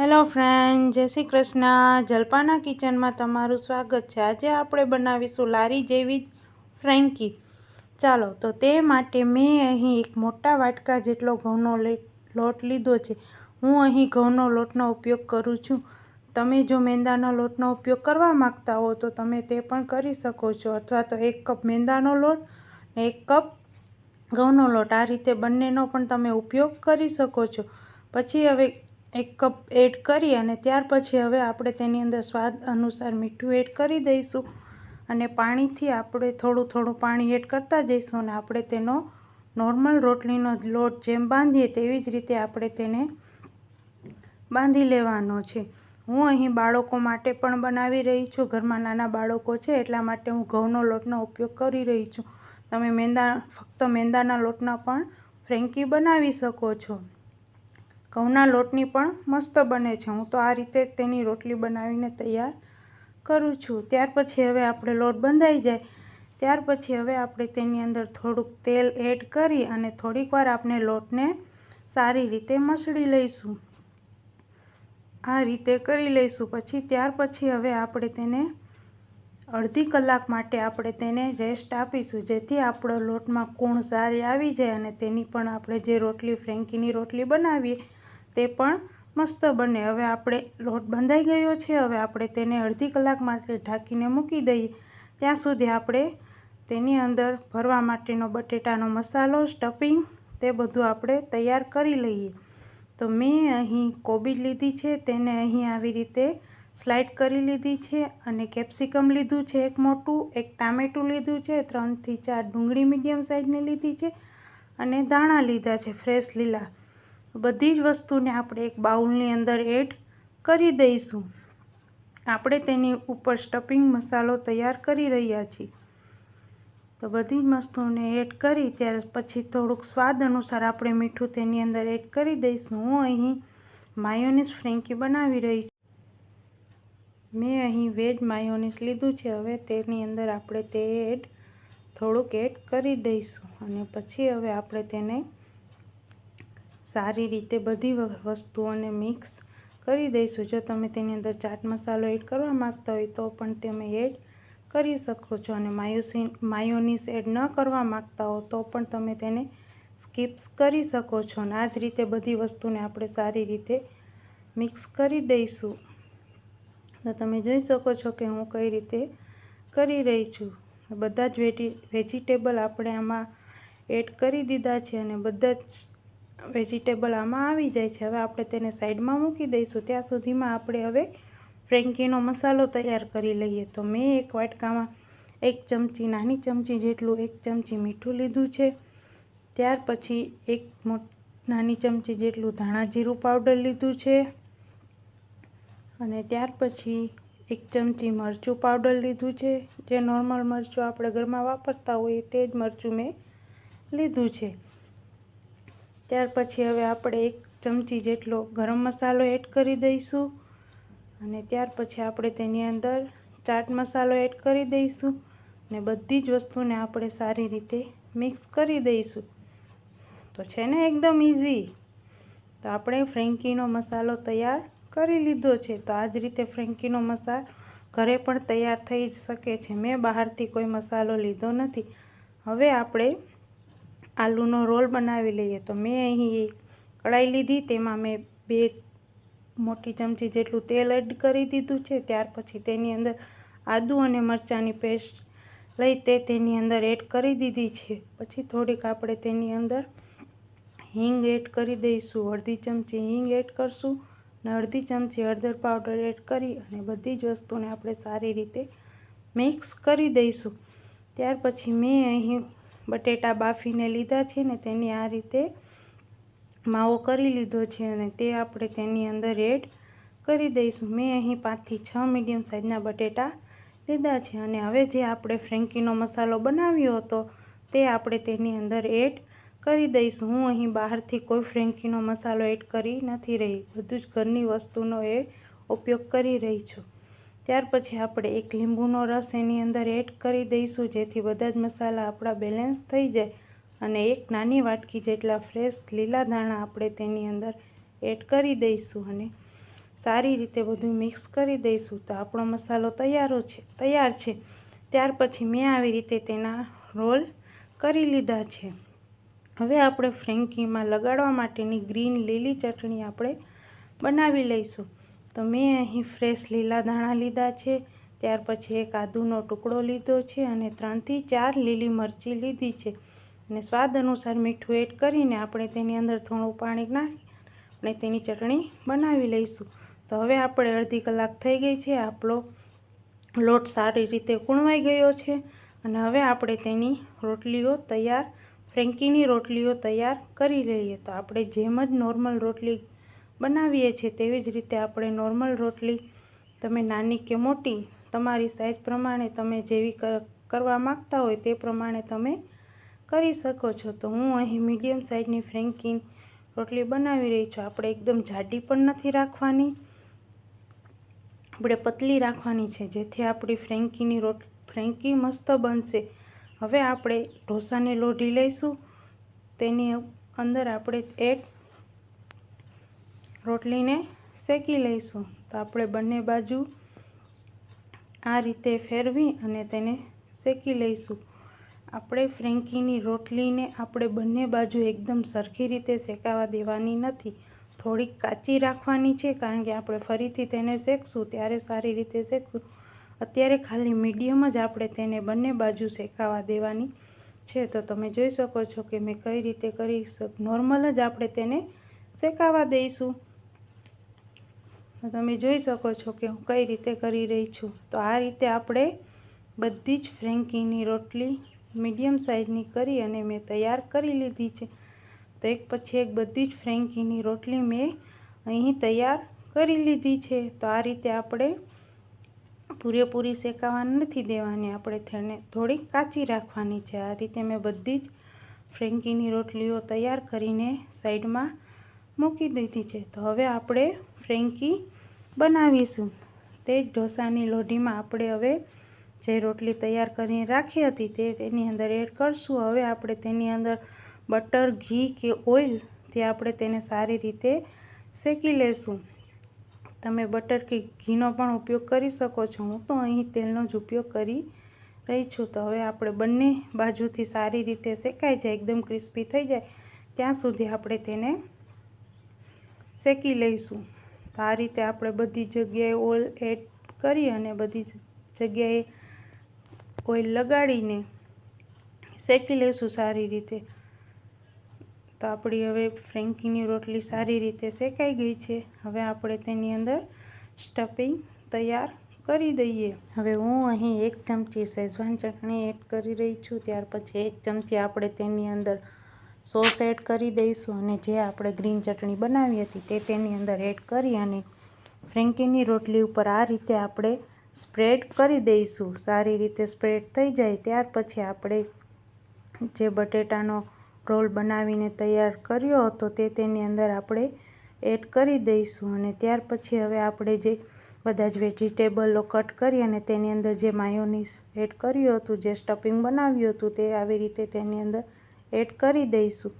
Hello friend, જય શ્રી કૃષ્ણ. જલપાના કિચનમાં તમારું સ્વાગત છે. આજે આપણે બનાવીશું લારી જેવી જ ફ્રેન્કી. ચાલો, તો તે માટે મેં અહીં એક મોટા વાટકા જેટલો ઘઉંનો લોટ લીધો છે. હું અહીં ઘઉંનો લોટનો ઉપયોગ કરું છું. તમે જો મેંદાનો લોટનો ઉપયોગ કરવા માગતા હો, તો તમે તે પણ કરી શકો છો. અથવા તો એક કપ મેંદાનો લોટ એક કપ ઘઉંનો લોટ. આ રીતે બંનેનો પણ તમે ઉપયોગ કરી શકો છો. પછી હવે એક કપ એડ કરી અને ત્યાર પછી હવે આપણે તેની અંદર સ્વાદ અનુસાર મીઠું એડ કરી દઈશું. અને પાણીથી આપણે થોડું થોડું પાણી એડ કરતા જઈશું અને આપણે તેનો નોર્મલ રોટલીનો લોટ જેમ બાંધીએ તેવી જ રીતે આપણે તેને બાંધી લેવાનો છે. હું અહીં બાળકો માટે પણ બનાવી રહી છું. ઘરમાં નાના બાળકો છે એટલા માટે હું ઘઉંનો લોટનો ઉપયોગ કરી રહી છું. તમે મેંદા, ફક્ત મેંદાના લોટના પણ ફ્રેન્કી બનાવી શકો છો. ઘઉંના લોટની પણ મસ્ત બને છે. હું તો આ રીતે તેની રોટલી બનાવીને તૈયાર કરું છું. ત્યાર પછી હવે આપણે લોટ બંધાઈ જાય. ત્યાર પછી હવે આપણે તેની અંદર થોડુંક તેલ એડ કરી અને થોડીક વાર આપણે લોટને સારી રીતે મસળી લઈશું. આ રીતે કરી લઈશું. પછી ત્યાર પછી હવે આપણે તેને અડધી કલાક માટે આપણે તેને રેસ્ટ આપીશું, જેથી આપણો લોટમાં કૂણ સારી આવી જાય અને તેની પણ આપણે જે રોટલી, ફ્રેન્કીની રોટલી બનાવીએ તે પણ મસ્ત બને. હવે આપણે લોટ બંધાઈ ગયો છે. હવે આપણે તેને અડધી કલાક માટે ઢાંકીને મૂકી દઈએ. ત્યાં સુધી આપણે તેની અંદર ભરવા માટેનો બટેટાનો મસાલો સ્ટફિંગ તે બધું આપણે તૈયાર કરી લઈએ. તો મેં અહીં કોબી લીધી છે. તેને અહીં આવી રીતે સ્લાઇડ કરી લીધી છે અને કેપ્સિકમ લીધું છે એક મોટું, એક ટામેટું લીધું છે, ત્રણથી ચાર ડુંગળી મીડિયમ સાઇઝની લીધી છે અને દાણા લીધા છે, ફ્રેશ લીલા. બધી જ વસ્તુને આપણે એક બાઉલની અંદર એડ કરી દઈશું. આપણે તેની ઉપર સ્ટફિંગ મસાલો તૈયાર કરી રહ્યા છીએ. તો બધી જ વસ્તુને એડ કરી, ત્યારે પછી થોડુંક સ્વાદ અનુસાર આપણે મીઠું તેની અંદર એડ કરી દઈશું. હું અહીં માયોનીસ ફ્રેન્કી બનાવી રહી છું. મેં અહીં વેજ માયોનીસ લીધું છે. હવે તેની અંદર આપણે તે એડ થોડુંક એડ કરી દઈશું અને પછી હવે આપણે તેને સારી રીતે બધી વસ્તુઓને મિક્સ કરી દઈશું. જો તમે તેની અંદર ચાટ મસાલો એડ કરવા માગતા હોય તો પણ તમે એડ કરી શકો છો. અને માયોસીન માયોનીસ એડ ન કરવા માગતા હો તો પણ તમે તેને સ્કીપ્સ કરી શકો છો. અને આ જ રીતે બધી વસ્તુને આપણે સારી રીતે મિક્સ કરી દઈશું. તો તમે જોઈ શકો છો કે હું કઈ રીતે કરી રહી છું. બધા જ વેજીટેબલ આપણે આમાં એડ કરી દીધા છે અને બધા જ વેજીટેબલ આમાં આવી જાય છે. હવે આપણે તેને સાઈડમાં મૂકી દઈશું. ત્યાં સુધીમાં આપણે હવે ફ્રેન્કીનો મસાલો તૈયાર કરી લઈએ. તો મેં એક વાટકામાં એક ચમચી, નાની ચમચી જેટલું, એક ચમચી મીઠું લીધું છે. ત્યાર પછી એક નાની ચમચી જેટલું ધાણા જીરું પાવડર લીધું છે. અને ત્યાર પછી એક ચમચી મરચું પાવડર લીધું છે. જે નોર્મલ મરચું આપણે ઘરમાં વાપરતા હોઈએ તે જ મરચું મેં લીધું છે. ત્યાર પછી હવે આપણે એક ચમચી જેટલો ગરમ મસાલો એડ કરી દઈશું અને ત્યાર પછી આપણે તેની અંદર ચાટ મસાલો એડ કરી દઈશું અને બધી જ વસ્તુને આપણે સારી રીતે મિક્સ કરી દઈશું. તો છે ને એકદમ ઇઝી તો આપણે ફ્રેન્કીનો મસાલો તૈયાર કરી લીધો છે. તો આ જ રીતે ફ્રેન્કીનો મસાલો ઘરે પણ તૈયાર થઈ જ શકે છે. મેં બહારથી કોઈ મસાલો લીધો નથી. હવે આપણે આલુનો રોલ બનાવી લઈએ. તો મેં અહીં કઢાઈ લીધી. તેમાં મેં બે મોટી ચમચી જેટલું તેલ એડ કરી દીધું છે. ત્યાર પછી તેની અંદર આદું અને મરચાંની પેસ્ટ લઈ તે તેની અંદર એડ કરી દીધી છે. પછી થોડીક આપણે તેની અંદર હિંગ એડ કરી દઈશું. અડધી ચમચી હિંગ એડ કરશું અને અડધી ચમચી હળદર પાવડર એડ કરી અને બધી જ વસ્તુને આપણે સારી રીતે મિક્સ કરી દઈશું. ત્યાર પછી મેં અહીં બટેટા બાફીને લીધા છે ને તેની આ રીતે માવો કરી લીધો છે અને તે આપણે તેની અંદર એડ કરી દઈશું. મેં અહીં પાંચથી છ મીડિયમ સાઇઝના બટેટા લીધા છે અને હવે જે આપણે ફ્રેન્કીનો મસાલો બનાવ્યો હતો તે આપણે તેની અંદર એડ કરી દઈશું. હું અહીં બહારથી કોઈ ફ્રેન્કીનો મસાલો એડ કરી નથી રહી. બધું જ ઘરની વસ્તુનો એ ઉપયોગ કરી રહી છું. ત્યાર પછી આપણે એક લીંબુનો રસ એની અંદર એડ કરી દઈશું, જેથી બધા જ મસાલા આપણા બેલેન્સ થઈ જાય અને એક નાની વાટકી જેટલા ફ્રેશ લીલા દાણા આપણે તેની અંદર એડ કરી દઈશું અને સારી રીતે બધું મિક્સ કરી દઈશું. તો આપણો મસાલો તૈયારો છે, તૈયાર છે. ત્યાર પછી મેં આવી રીતે તેના રોલ કરી લીધા છે. હવે આપણે ફ્રેન્કીમાં લગાડવા માટેની ગ્રીન લીલી ચટણી આપણે બનાવી લઈશું. તો મેં અહીં ફ્રેશ લીલા ધાણા લીધા છે. ત્યાર પછી એક આદુનો ટુકડો લીધો છે અને ત્રણથી ચાર લીલી મરચી લીધી છે. અને સ્વાદ અનુસાર મીઠું એડ કરીને આપણે તેની અંદર થોડું પાણી નાખી અને તેની ચટણી બનાવી લઈશું. તો હવે આપણે અડધી કલાક થઈ ગઈ છે. આપણો લોટ સારી રીતે કૂણવાઈ ગયો છે અને હવે આપણે તેની રોટલીઓ તૈયાર, ફ્રેન્કીની રોટલીઓ તૈયાર કરી લઈએ. તો આપણે જેમ જ નોર્મલ રોટલી બનાવીએ છીએ તેવી જ રીતે આપણે નોર્મલ રોટલી તમે નાની કે મોટી, તમારી સાઇઝ પ્રમાણે તમે જેવી કરવા માગતા હોય તે પ્રમાણે તમે કરી શકો છો. તો હું અહીં મીડિયમ સાઇઝની ફ્રેન્કિન રોટલી બનાવી રહી છું. આપણે એકદમ જાડી પણ નથી રાખવાની. આપણે પતલી રાખવાની છે, જેથી આપણી ફ્રેન્કીની રોટ ફ્રેન્કી મસ્ત બનશે. હવે આપણે ઢોસાની લોઢી લઈશું. તેની અંદર આપણે એડ રોટલીને શેકી લઈશું. તો આપણે બંને બાજુ આ રીતે ફેરવી અને તેને શેકી લઈશું. આપણે ફ્રેન્કીની રોટલીને આપણે બંને બાજુ એકદમ સરખી રીતે શેકાવા દેવાની નથી. થોડીક કાચી રાખવાની છે કારણ કે આપણે ફરીથી તેને શેકશું, ત્યારે સારી રીતે શેકશું. અત્યારે ખાલી મીડિયમ જ આપણે તેને બંને બાજુ શેકાવા દેવાની છે. તો તમે જોઈ શકો છો કે મેં કઈ રીતે કરી, નોર્મલ જ આપણે તેને શેકાવા દઈશું. તો તમે જોઈ શકો છો કે હું કઈ રીતે કરી રહી છું. તો આ રીતે આપણે બધી જ ફ્રેન્કીની રોટલી મીડિયમ સાઇઝની કરી અને મેં તૈયાર કરી લીધી છે. તો એક પછી એક બધી જ ફ્રેન્કીની રોટલી મેં અહીં તૈયાર કરી લીધી છે. તો આ રીતે આપણે પૂરેપૂરી શેકાવાની નથી દેવાની, આપણે તેને થોડી કાચી રાખવાની છે. આ રીતે મેં બધી જ ફ્રેન્કીની રોટલીઓ તૈયાર કરીને સાઈડમાં મૂકી દીધી છે. તો હવે આપણે ફ્રેન્કી બનાવીશું. તે જ ઢોસાની લોઢીમાં આપણે હવે જે રોટલી તૈયાર કરીને રાખી હતી તે તેની અંદર એડ કરશું. હવે આપણે તેની અંદર બટર, ઘી કે ઓઇલથી આપણે તેને સારી રીતે શેકી લેશું. તમે બટર કે ઘીનો પણ ઉપયોગ કરી શકો છો. હું તો અહીં તેલનો જ ઉપયોગ કરી રહી છું. તો હવે આપણે બંને બાજુથી સારી રીતે શેકાઈ જાય, એકદમ ક્રિસ્પી થઈ જાય, ત્યાં સુધી આપણે તેને શેકી લઈશું. તો આ રીતે આપણે બધી જગ્યાએ ઓઇલ એડ કરી અને બધી જગ્યાએ ઓઇલ લગાડીને શેકી લઈશું સારી રીતે. તો આપણી હવે ફ્રેન્કીની રોટલી સારી રીતે શેકાઈ ગઈ છે. હવે આપણે તેની અંદર સ્ટફિંગ તૈયાર કરી દઈએ. હવે હું અહીં એક ચમચી શેઝવાન ચટણી એડ કરી રહી છું. ત્યાર પછી એક ચમચી આપણે તેની અંદર સોસ એડ કરી દઈશું અને જે આપણે ગ્રીન ચટણી બનાવી હતી તે તેની અંદર એડ કરી અને ફ્રેન્કીની રોટલી ઉપર આ રીતે આપણે સ્પ્રેડ કરી દઈશું. સારી રીતે સ્પ્રેડ થઈ જાય ત્યાર પછી આપણે જે બટેટાનો રોલ બનાવીને તૈયાર કર્યો હતો તે તેની અંદર આપણે એડ કરી દઈશું અને ત્યાર પછી હવે આપણે જે બધા જ વેજીટેબલો કટ કરી અને તેની અંદર જે માયોનીસ એડ કર્યું હતું, જે સ્ટફિંગ બનાવ્યું હતું તે આવી રીતે તેની અંદર એડ કરી દઈશું.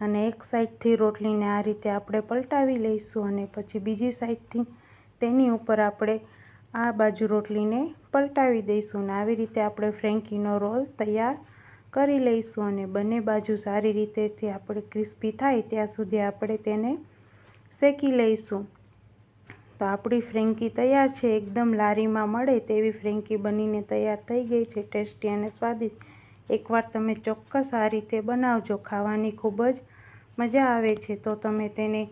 અને એક સાઈડથી રોટલીને આ રીતે આપણે પલટાવી લઈશું અને પછી બીજી સાઈડથી તેની ઉપર આપણે આ બાજુ રોટલીને પલટાવી દઈશું અને આવી રીતે આપણે ફ્રેન્કીનો રોલ તૈયાર કરી લઈશું અને બંને બાજુ સારી રીતેથી આપણે ક્રિસ્પી થાય ત્યાં સુધી આપણે તેને શેકી લઈશું. તો આપણી ફ્રેન્કી તૈયાર છે, એકદમ લારીમાં મળે તેવી ફ્રેન્કી બનીને તૈયાર થઈ ગઈ છે, ટેસ્ટી અને સ્વાદિષ્ટ. એકવાર તમે ચોક્કસ આ રીતે બનાવજો, ખાવાની ખૂબ જ મજા આવે છે. તો તમે તેને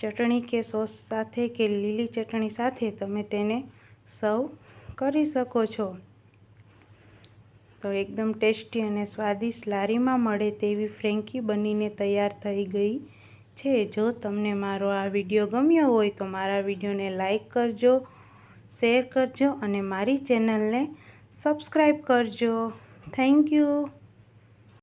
ચટણી કે સોસ સાથે કે લીલી ચટણી સાથે તમે તેને સર્વ કરી શકો છો. તો એકદમ ટેસ્ટી અને સ્વાદિષ્ટ લારીમાં મળે તેવી ફ્રેન્કી બનીને તૈયાર થઈ ગઈ છે. જો તમને મારો આ વીડિયો ગમ્યો હોય તો મારા વિડીયોને લાઈક કરજો, શેર કરજો અને મારી ચેનલને સબસ્ક્રાઈબ કરજો. Thank you